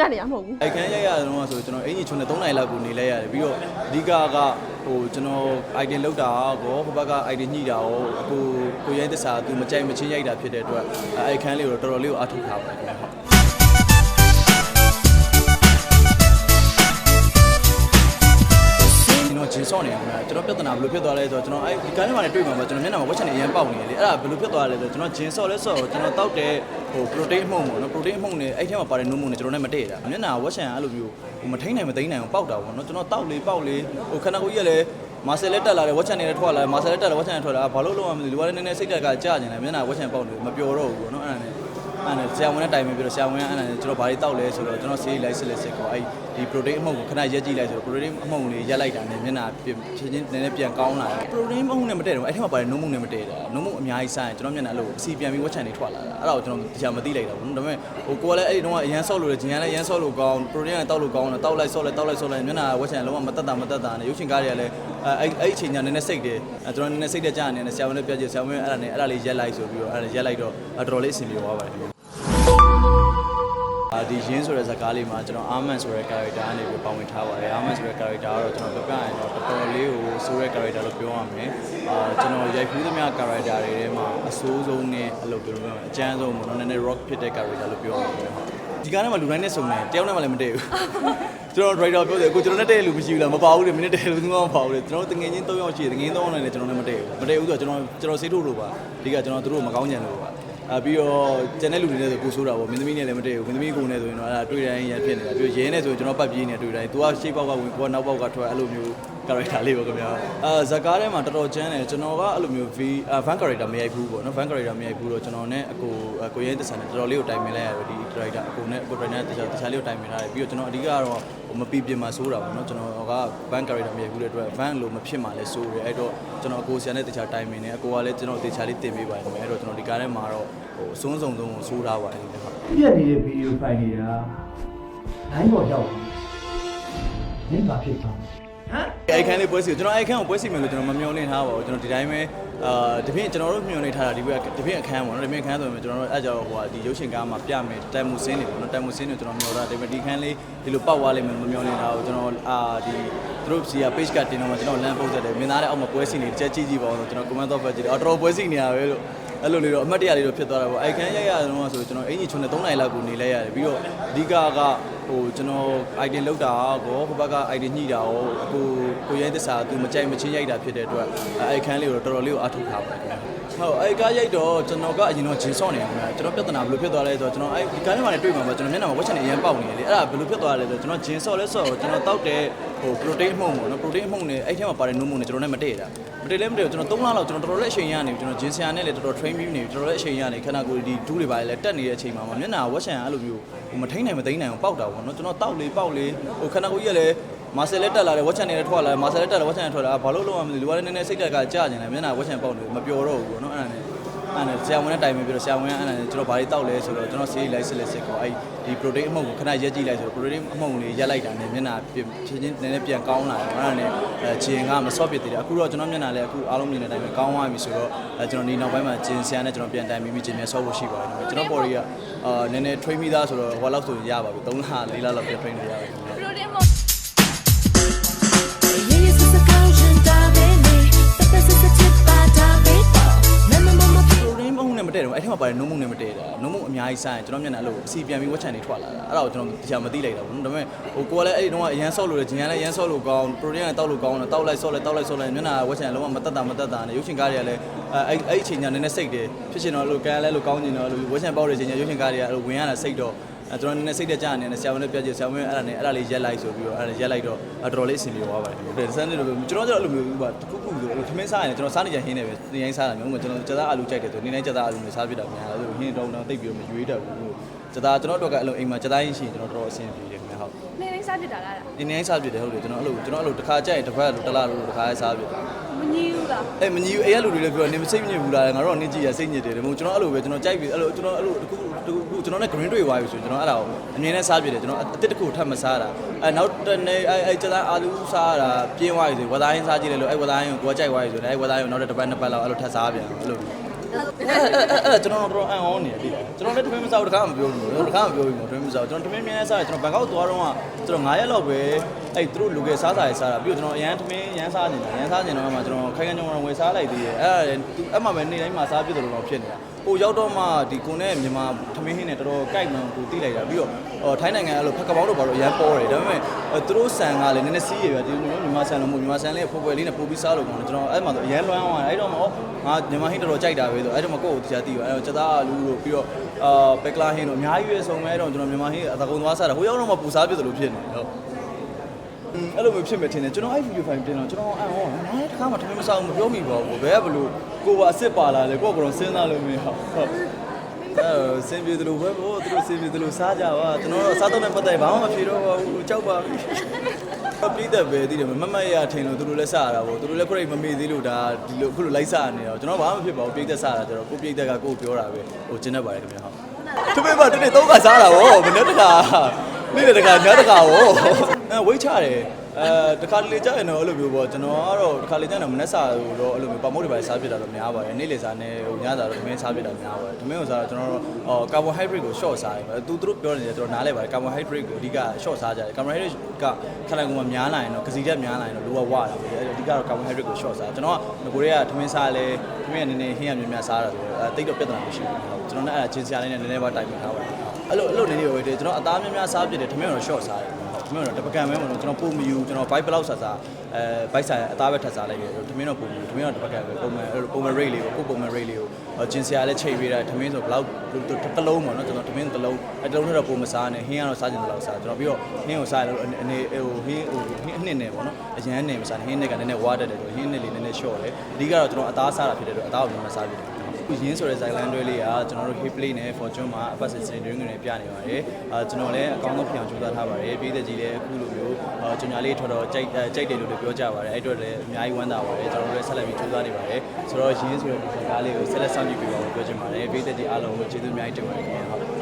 တတ်နေရမဟုတ်ဘူးအိုက်ခန်းရိုက်ရတော့ဆိုကျွန်တော်အင်ဂျီချွန်းနဲ့3နိုင်လောက်ကိုနေလဲရတယ်ပြီးတော့အဓိကကဟိုကျွန်တော် item လောက်တာကောဟိုဘက်က item ညှိတာရောကိုကိုရဲသစ္စာသူမကြိုက်မချင်းရိုက်တာဖြစ်တဲ့အတွက်အိုက်ခန်းလေးကိုတော်တော်လေးကိုအားထုတ်ထားပါတယ် ခင်ဗျာဟုတ်ကျွန်တော်ဂျင်းဆော့နေရမှာကျွန်တော်ပြဿနာဘယ်လိုဖြစ်သွားလဲဆိုတော့ကျွန်တော်အဲဒီကမ်းထဲမှာလည်းတွေ့မှာပါကျွန်တော်မျက်နှာမှာဝက်ချန်နေအရင်ပေါက်နေတယ်လေအဲ့ဒါဘယ်လိုဖြစ်သွားလဲဆိုတော့ကျွန်တော်ဂျင်းဆော့လဲဆော့ကျွန်တော်တောက်တဲ့ဟို protein အမှုန့်ပေါ့နော် protein အမှုန့်နဲ့အဲ့ထဲမှာပါတဲ့နုံမှုန့်နဲ့ကျွန်တော်နဲ့မတည့်တာမျက်နှာဝက်ချန်အဲ့လိုမျိုးဟိုမထိန်နိုင်မသိမ်းနိုင်အောင်ပေါက်တာပေါ့နော်ကျွန်တော်တောက်လေပေါက်လေဟိုခဏကိုကြီးကလည်းမာဆယ်လက်တက်လာတယ်ဝက်ချန်နေလည်းထွက်လာတယ်မာဆယ်လက်တက်လာဝက်ချန်နေထွက်လာဘာလို့လုံးဝမသိလူကလည်းနည်းနည်းစိတ်တက်ကကြာနေတယ်မျက်နှာဝက်ချန်ပေါက်နေမပျော်တော့ဘူးပေါ့နော်အဲ့ဒါနဲ့ အဲ့ဒါဆရာဝန်နဲ့တိုင်ပင်ပြီးတော့ဆရာဝန်ကအဲ့ဒါနဲ့ကျွန်တော်ဘာတွေတောက်လဲဆိုတော့ကျွန်တော်ဆေးလိုက်စစ်လက်စစ်ကောအဲ့ဒီ protein အမှုန့်ကိုခဏရက်ကြည့်လိုက်ဆိုတော့ protein အမှုန့်လေးရက်လိုက်တာနဲ့မျက်နှာပြင်ချင်းချင်းနည်းနည်းပြန်ကောင်းလာတယ် protein အမှုန့်နဲ့မတည့်တော့အဲ့ထက်မှာပါတယ်နှုံးမှုန့်နဲ့မတည့်တာနှုံးမှုန့်အများကြီးစားရင်ကျွန်တော်မျက်နှာအဲ့လိုအစီပြန်ပြီးဝက်ချန်တွေထွက်လာတာအဲ့ဒါကိုကျွန်တော်တရားမသိလိုက်တာဘူးဒါပေမဲ့ဟိုကိုကလည်းအဲ့ဒီတော့အရန်ဆော့လို့လေဂျင်ကလည်းအရန်ဆော့လို့ကောင်း protein ကတောက်လို့ကောင်းတယ်တောက်လိုက်ဆော့လိုက်တောက်လိုက်ဆော့လိုက်မျက်နှာဝက်ချန်လုံးဝမတက်တာမတက်တာနဲ့ရုပ်ရှင်ကားတွေကလည်းအဲ့အဲ့အချိန်ညာနည်းနည်းစိတ်တယ်ကျွန်တော်နည်းနည်းစိတ်တဲ့ကြာနေတယ်ဆရာဝန်နဲ့ပြောကြည့်ဆရာဝန်အဲ့ဒါနဲ့အဲ့ဒါလေးရက်လိုက်ဆိုပြီးတော့အဲ့ဒါရက်လိုက်တော့တော်တော်လေးအဆင်ပြေသွားပါတယ်အာ ဒီရင်းဆိုတဲ့ဇာတ်ကားလေးမှာကျွန်တော်အာမန်ဆိုတဲ့ character အနေနဲ့ပါဝင်ထားပါတယ်အာမန်ဆိုတဲ့ character ကတော့ကျွန်တော်ပြပြရင်တော့တော်တော်လေးကိုဆိုးတဲ့ character လို့ပြောရမယ်အာကျွန်တော်ရိုက်ဖူးသမျှ character တွေထဲမှာအဆိုးဆုံးနဲ့အဲ့လိုပြောလို့အကျန်းဆုံးပေါ့နော်နည်းနည်း rock ဖြစ်တဲ့ character လို့ပြောရမယ်ဒီကားထဲမှာလူတိုင်းနဲ့စုံတယ်တယောက်နဲ့မှလည်းမတည့်ဘူးကျွန်တော် driver ပြောတယ်ကိုကျွန်တော်နဲ့တည့်လူမရှိဘူးလားမပါဘူးလေမင်းနဲ့တည့်လူသူကမပါဘူးလေကျွန်တော်တငယ်ချင်း၃ယောက်ရှိတယ်တငယ်ချင်း၃ယောက်နဲ့လည်းကျွန်တော်နဲ့မတည့်ဘူးမတည့်ဘူးဆိုတော့ကျွန်တော်ကျွန်တော်စေးထုတ်လို့ပါဒီကကျွန်တော်တို့မကောင်းကြံလို့ပါ အာပြီးတော့ကျန်တဲ့လူတွေနဲ့ဆိုကိုဆိုးတာပေါ့မင်းသမီးနဲ့လည်းမတည့်ဘူးမင်းသမီးကိုနဲ့ဆိုရင်တော့အဲ့ဒါတွေ့တိုင်းရန်ဖြစ်နေတာပြီးတော့ရဲနဲ့ဆိုရင်ကျွန်တော်ပတ်ပြေးနေတွေ့တိုင်း तू ကရှေ့ပေါက်ကဝင်ကိုကနောက်ပေါက်ကထွက်အဲ့လိုမျိုး character လေးပေါ့ခင်ဗျာအာဇကားထဲမှာတော်တော်ကျန်းတယ်ကျွန်တော်ကအဲ့လိုမျိုး V van character မရိုက်ဘူးပေါ့နော် van character မရိုက်ဘူးတော့ကျွန်တော်နဲ့အကိုကိုရဲသစ္စာနဲ့တော်တော်လေးကိုတိုင်ပင်လိုက်ရတယ်ဒီ character အကိုနဲ့အကို trainer တခြားတခြားလေးကိုတိုင်ပင်ထားတယ်ပြီးတော့ကျွန်တော်အဓိကကတော့ဟိုမပီပြင်မှာစိုးတာပေါ့နော်ကျွန်တော်က van character မရိုက်ဘူးတဲ့အတွက် van လို့မဖြစ်မှလည်းစိုးတယ်အဲ့တော့ကျွန်တော်အကိုဆရာနဲ့တခြားတိုင်ပင်နေအကိုကလည်းကျွန်တော်တခြားလေးတင်ပေးပါတယ်ခင်ဗျာအဲ့တော့ကျွန်တော်ဒီကားထဲမှာတော့ဟိုအဆုံးစုံဆုံးကိုစိုးထားပါတယ်ခင်ဗျာပြက်နေတဲ့ဗီဒီယိုဖိုင်တွေကတိုင်းပေါ်ရောက်နေမင်းဘာဖြစ်သွားလဲ ဟမ်အဲ့ခန်းလေးပွဲစီကိုကျွန်တော်အဲ့ခန်းကိုပွဲစီမယ်လို့ကျွန်တော်မမျှော်လင့်ထားပါဘူးကျွန်တော်ဒီတိုင်းပဲအာတပည့်ကျွန်တော်တို့မျှော်လင့်ထားတာဒီဘက်တပည့်အခန်းပေါ့နော်တပည့်အခန်းဆိုရင်ကျွန်တော်တို့အဲ့ကြောင့်ဟိုဟာဒီရုပ်ရှင်ကားမှာပြမယ်တန်မူစင်းတွေပေါ့နော်တန်မူစင်းတွေကျွန်တော်မျှော်တာဒီဒီခန်းလေးဒီလိုပောက်သွားလိမ့်မယ်မမျှော်လင့်ထားဘူးကျွန်တော်အာဒီသူတို့စီက page ကတင်တော့မှကျွန်တော်လမ်းပုတ်ဆက်တယ်မင်းသားတဲ့အောက်မှာပွဲစီနေကြက်ကြည့်ကြည့်ပါဦးဆိုကျွန်တော် comment တော့ဖတ်ကြည့်တယ်အော်တော်တော်ပွဲစီနေရပဲလို့အဲ့လိုလေးတော့အမှတ်တရလေးတော့ဖြစ်သွားတာပေါ့အိုက်ခန်းရိုက်ရတော့ဆိုကျွန်တော်အင်ဂျီချွန်းနဲ့3နိုင်လောက်ကိုနေလဲရတယ်ပြီးတော့အဓိကက ဟိုကျွန်တော် item လောက်တာကောဟိုဘက်က item ညှိတာရောအကိုကိုရဲသစ္စာသူမကြိုက်မချင်းရိုက်တာဖြစ်တဲ့အတွက်အဲ့ခန်းလေးကိုတော်တော်လေးကိုအားထုတ်ထားပါတယ်ခင်ဗျာဟုတ်အဲ့ကားရိုက်တော့ကျွန်တော်ကအရင်တော့ဂျင်းဆော့နေရခင်ဗျာကျွန်တော်ပြဿနာဘယ်လိုဖြစ်သွားလဲဆိုတော့ကျွန်တော်အဲ့ဒီကားထဲမှာလည်းတွေ့မှာပါကျွန်တော်မျက်နှာမှာဝက်ချန်နေအရင်ပေါက်နေတယ်လေအဲ့ဒါဘယ်လိုဖြစ်သွားလဲဆိုတော့ကျွန်တော်ဂျင်းဆော့လဲဆော့ကျွန်တော်တောက်တဲ့ဟို protein အမှုန့်ပေါ့နော် protein အမှုန့်နဲ့အဲ့ထဲမှာပါတဲ့နုံမှုန့်နဲ့ကျွန်တော်နဲ့မတည့်တာမတည့်လဲမတည့်ကျွန်တော်3လလောက်ကျွန်တော်တော်တော်လေးအချိန်ရနေပြီကျွန်တော်ဂျင်းဆရာနဲ့လည်းတော်တော် train ပြီးနေပြီတော်တော်လေးအချိန်ရနေခဏကိုဒီဒူးတွေပါလည်းတက်နေတဲ့အချိန်မှာမျက်နှာဝက်ချန်အဲ့လိုမျိုးဟိုမထိန်နိုင်မသိမ်းနိုင်အောင်ပေါက်တာပေါ့နော်ကျွန်တော်တောက်လေပေါက်လေဟိုခဏကိုကြီးကလည်းမာဆယ်လက်တက်လာတယ်ဝက်ချန်နေလည်းထွက်လာတယ်မာဆယ်လက်တက်လာဝက်ချန်နေထွက်လာဘာလို့လုံးဝမသိလူကလည်းနည်းနည်းစိတ်တက်ကကြာနေတယ်မျက်နှာဝက်ချန်ပေါက်နေမပျော်တော့ဘူးပေါ့နော်အဲ့ဒါနဲ့အဲ့ဒါဆရာဝန်နဲ့တိုင်ပင်ပြီးတော့ဆရာဝန်ကအဲ့ဒါနဲ့ကျွန်တော်ဘာတွေတောက်လဲဆိုတော့ကျွန်တော်ဆေးလိုက်စစ်လက်စစ်ကောအဲ့ဒီ protein အမှုန့်ကိုခဏရက်ကြည့်လိုက်ဆိုတော့ protein အမှုန့်လေးရက်လိုက်တာနဲ့မျက်နှာပြင်ချင်းချင်းနည်းနည်းပြန်ကောင်းလာတယ်အဲ့ဒါနဲ့အဲဂျင်ကမဆော့ဖြစ်သေးတယ်အခုတော့ကျွန်တော်မျက်နှာလည်းအခုအားလုံးမြင်တဲ့အတိုင်းပဲကောင်းသွားပြီဆိုတော့အဲကျွန်တော်ဒီနောက်ပိုင်းမှာဂျင်ဆရာနဲ့ကျွန်တော်ပြန်တိုင်ပြီးဂျင်ပြန်ဆော့ဖို့ရှိပါတယ်ကျွန်တော် body က အာနည်းနည်း train ပြီးသားဆိုတော့ဟိုလောက်ဆိုရပါပြီ3လ4လလောက်ပြ train လုပ်ရပါတယ် Problem မ Jej jest zakończona winy, to bez zaciepata była. Mama, mama, ရိုင်းမဟုတ်နဲ့မတည့်တော့ဘူးအဲ့ထက်မှာပါတယ်နုံမုံနဲ့မတည့်တာနုံမ များကြီးစားရင်ကျွန်တော်မျက်နှာအဲ့လိုအစီပြန်ပြီးဝက်ချန်တွေထွက်လာတာအဲ့ဒါကိုကျွန်တော်တရားမသိလိုက်တာဘူးဒါပေမဲ့ဟိုကိုကလည်းအဲ့ဒီတော့အရန်ဆော့လို့လေဂျင်ကလည်းအရန်ဆော့လို့ကောင်း protein ကတောက်လို့ကောင်းတယ်တောက်လိုက်ဆော့လိုက်တောက်လိုက်ဆော့လိုက်မျက်နှာဝက်ချန်လုံးဝမတက်တာမတက်တာနဲ့ရုပ်ရှင်ကားတွေကလည်းအဲ့အဲ့အချိန်ညာနည်းနည်းစိတ်တယ်ဖြစ်ချင်တော့လို့ကန်လည်းလို့ကောင်းချင်တော့လို့ဝက်ချန်ပေါက်တဲ့ချိန်ညာရုပ်ရှင်ကားတွေကအဲ့လိုဝင်ရတာစိတ်တော့ အဲ့ကျွန်တော်နည်းနည်းစိတ်တက်ကြနေတယ်ဆရာဝန်နဲ့ပြောကြည့်ဆရာဝန်အဲ့ဒါနဲ့အဲ့ဒါလေးရက်လိုက်ဆိုပြီးတော့အဲ့ဒါရက်လိုက်တော့တော်တော်လေးအဆင်ပြေသွားပါတယ်ဟုတ်တယ်စမ်းနေလို့ကျွန်တော်ကျတော့အဲ့လိုမျိုးပါတခုခုဆိုထမင်းစားရင်ကျွန်တော်စားနေကြဟင်းနေပဲနေတိုင်းစားတာမျိုးမှကျွန်တော်ကြက်သားအာလူကြိုက်တယ်ဆိုနေတိုင်းကြက်သားအာလူမျိုးစားပြတာများတယ်ဆိုဟင်းတောင်းတောင်းတိတ်ပြီးတော့မရွေးတတ်ဘူးကြက်သားကျွန်တော်တို့ကအဲ့လိုအိမ်မှာကြက်သားရင်းရှိရင်ကျွန်တော်တော်တော်အဆင်ပြေတယ်ခင်ဗျဟုတ်နေတိုင်းစားဖြစ်တာလားနေတိုင်းစားပြတယ်ဟုတ်တယ်ကျွန်တော်အဲ့လိုကျွန်တော်အဲ့လိုတစ်ခါကြိုက်ရင်တစ်ပတ်လိုတစ်လားလိုတစ်ခါစားပြတယ် မငြီးဘူးလားအဲ့မကြီးဘူးအဲ့ရလူတွေလည်းပြောနေမစိတ်ညစ်ဘူးလားငါတို့ကနေကြည့်ရစိတ်ညစ်တယ်ဒါပေမဲ့ကျွန်တော်အဲ့လိုပဲကျွန်တော်ကြိုက်ပြီအဲ့လိုကျွန်တော်အဲ့လိုတခုတခုကျွန်တော်နဲ့ green တွေ့သွားပြီဆိုကျွန်တော်အဲ့ဒါကိုအမြင်နဲ့စားပြတယ်ကျွန်တော်အစ်စ်တစ်ခုထပ်မစားတာအဲ့နောက်တနေ့အဲ့အဲ့ကျန်အာလူစားတာပြင်းသွားပြီဆိုဝသားရင်းစားကြည့်တယ်လို့အဲ့ဝသားရင်းကိုကိုယ်ကြိုက်သွားပြီဆိုတော့အဲ့ဝသားရင်းကိုနောက်တစ်ပတ်နှစ်ပတ်လောက်အဲ့လိုထပ်စားပြန်အဲ့လို အဲ့ကျွန်တော်တို့အန်အောင်းနေတယ်တိတယ်ကျွန်တော်လည်းတမင်မစားဘူးတခါမှမပြောဘူးတခါမှမပြောဘူးတမင်မစားဘူးကျွန်တော်တမင်မြန်စားတယ်ကျွန်တော်ဘန်ကောက်သွားတော့ကကျွန်တော်9ရက်လောက်ပဲအဲ့သူတို့လူငယ်စားစားရစားတာပြီးတော့ကျွန်တော်အရန်တမင်ရန်စားနေတာရန်စားနေတော့မှကျွန်တော်ခိုင်ခိုင်ညောင်းညောင်းဝယ်စားလိုက်သေးတယ်အဲ့ဒါသူအဲ့မှပဲနေ့တိုင်းမှာစားပြတယ်လို့တော့ဖြစ်နေတာ ဟိုရောက်တော့မှဒီကိုနဲ့မြန်မာထမင်းဟင်းနဲ့တော်တော်ကြိုက်မှန်ကိုတိလိုက်တာပြီးတော့ဟိုထိုင်းနိုင်ငံအဲ့လိုဖက်ကပေါင်းတို့ဘာလို့အရန်ပေါ်တယ်ဒါပေမဲ့သူတို့ဆန်ကလည်းနည်းနည်းစီးရပြဒီလိုမျိုးမြန်မာဆန်လို့မို့မြန်မာဆန်လေးဖွယ်ဖွယ်လေးနဲ့ပို့ပြီးစားလို့ကောင်းတယ်ကျွန်တော်အဲ့မှာဆိုအရန်လွမ်းသွားတယ်အဲ့တော့မှဩငါမြန်မာဟင်းတော်တော်ကြိုက်တာပဲဆိုအဲ့တော့မှကိုယ့်ကိုတရားသိပါအဲ့တော့စသားလူတို့ပြီးတော့အာပက်ကလာဟင်းတို့အများကြီးပဲဆုံးမဲတော့ကျွန်တော်မြန်မာဟင်းအတကုံသွားစားတာဟိုရောက်တော့မှပူစားပြတယ်လို့ဖြစ်နေဟုတ် အဲ့လိုမျိုးဖြစ်မယ်ထင်တယ်ကျွန်တော်အဲ့ video file ပြင်တော့ကျွန်တော်အံ့ဟောငါလည်းတစ်ခါမှထမင်းမစားဘူးမပြောမိပါဘူးဘယ်ကဘလို့ကိုယ်ပါအစ်စ်ပါလာလေကိုယ့်ကတော့စဉ်းစားလို့မရဟုတ်ဟုတ်အဲစင်ပြေတယ်လို့ပဲဘောသူတို့စင်ပြေတယ်လို့စားကြပါကျွန်တော်တော့စားတော့နဲ့ပတ်သက်ဘာမှမဖြေတော့ပါဘူးကြောက်ပါပြီပြည်သက်ပဲတည်တယ်မမတ်ရထင်လို့သူတို့လည်းစားရတာပေါ့သူတို့လည်းခရိတ်မမေ့သေးလို့ဒါဒီလိုအခုလိုလိုက်စားနေတော့ကျွန်တော်ဘာမှမဖြစ်ပါဘူးပြည်သက်စားတာကျတော့ကိုပြည်သက်ကကိုပြောတာပဲဟိုကျင်းတတ်ပါတယ်ခင်ဗျာဟုတ်သူမေပါတနေ့သုံးခါစားတာဗောမနေ့တခါနေ့တခါညတခါဗော အဲဝိတ်ချတယ်အဲတခါလေကြာရင်တော့အဲ့လိုမျိုးပေါ့ကျွန်တော်ကတော့တခါလေကြာရင်တော့မနေ့စာတော့အဲ့လိုမျိုးပမောတွေပါစားပြတာတော့များပါတယ်နေ့လေစာနဲ့ဟိုညစာတော့သမင်းစားပြတာများပါတယ်သမင်းကိုစားတော့ကျွန်တော်တို့အော်ကာဗွန်ဟိုက်ဒရိတ်ကို short စားတယ်သူတို့ပြောနေတယ်ကျွန်တော်နားလဲပါတယ်ကာဗွန်ဟိုက်ဒရိတ်ကိုအဓိက short စားကြတယ်ကာဗွန်ဟိုက်ဒရိတ်ကခန္ဓာကိုယ်မှာများလာရင်တော့ကစီတက်များလာရင်တော့လိုဝဝတာပဲအဲ့အဓိကတော့ကာဗွန်ဟိုက်ဒရိတ်ကို short စားကျွန်တော်ကကိုရီးယားသမင်းစားလဲသမင်းကနည်းနည်းဟင်းရများများစားတာဆိုတော့အဲတိတ်တော့ပြဿနာမရှိဘူးဟုတ်ကျွန်တော်လည်းအဲ့ဒါချင်းစရာလေးနဲ့နည်းနည်းပါတိုင်ပြထားပါတယ်အဲ့လိုအဲ့လိုနေနေပဲကျွန်တော်အသားများများစားပြတယ်သမင်းကတော့ short စားတယ် သမင်းတော့တပကံပဲမလို့ကျွန်တော်ပုံမယူကျွန်တော် bike ဘလောက်စားစားအဲ bike ဆိုင်အသားပဲထပ်စားလိုက်တယ်သမင်းတော့ပုံမယူသမင်းတော့တပကံပဲပုံမှန်ပုံမှန် rate လေးကိုကိုပုံမှန် rate လေးကိုကျင်စရာလည်းချိန်ပေးတာသမင်းဆိုဘလောက်တစ်လုံးပေါ့နော်ကျွန်တော်သမင်းတစ်လုံးအဲတစ်လုံးနဲ့တော့ပုံမစားနဲ့ဟင်းကတော့စားကျင်တယ်လို့စားကျွန်တော်ပြီးတော့ဟင်းကိုစားလို့အနေဟိုဟင်းဟိုဟင်းအနှစ်နဲ့ပေါ့နော်အရန်နဲ့မစားဟင်းနဲ့ကနည်းနည်းဝါတတ်တယ်ဆိုဟင်းနဲ့လေးနည်းနည်း short တယ်အဓိကတော့ကျွန်တော်အသားစားတာဖြစ်တယ်တော့အသားကိုလည်းမစားဖြစ်တယ် ရင်းဆိုတဲ့ဇိုင်လန်တွဲလေးကကျွန်တော်တို့ hip play နဲ့ fortune မှာ upper system drink တွေပြနေပါတယ်အာကျွန်တော်လည်းအကောင်းဆုံးပြောင်းကြိုးစားထားပါတယ်ပြည်သက်ကြီးလည်းအခုလိုမျိုးအာကျွန်တော်လေးထော်တော်ကြိုက်ကြိုက်တယ်လို့လည်းပြောကြပါတယ်အဲ့အတွက်လည်းအများကြီးဝမ်းသာပါတယ်ကျွန်တော်တို့လည်းဆက်လက်ပြီးကြိုးစားနေပါတယ်ဆိုတော့ရင်းဆိုတဲ့ဒီဇိုင်ကားလေးကိုဆက်လက်ဆောင်ကြည့်ပေးပါဦးပြောချင်ပါတယ်ပြည်သက်ကြီးအားလုံးကိုကျေးဇူးအများကြီးတင်ပါတယ်ခင်ဗျာဟုတ်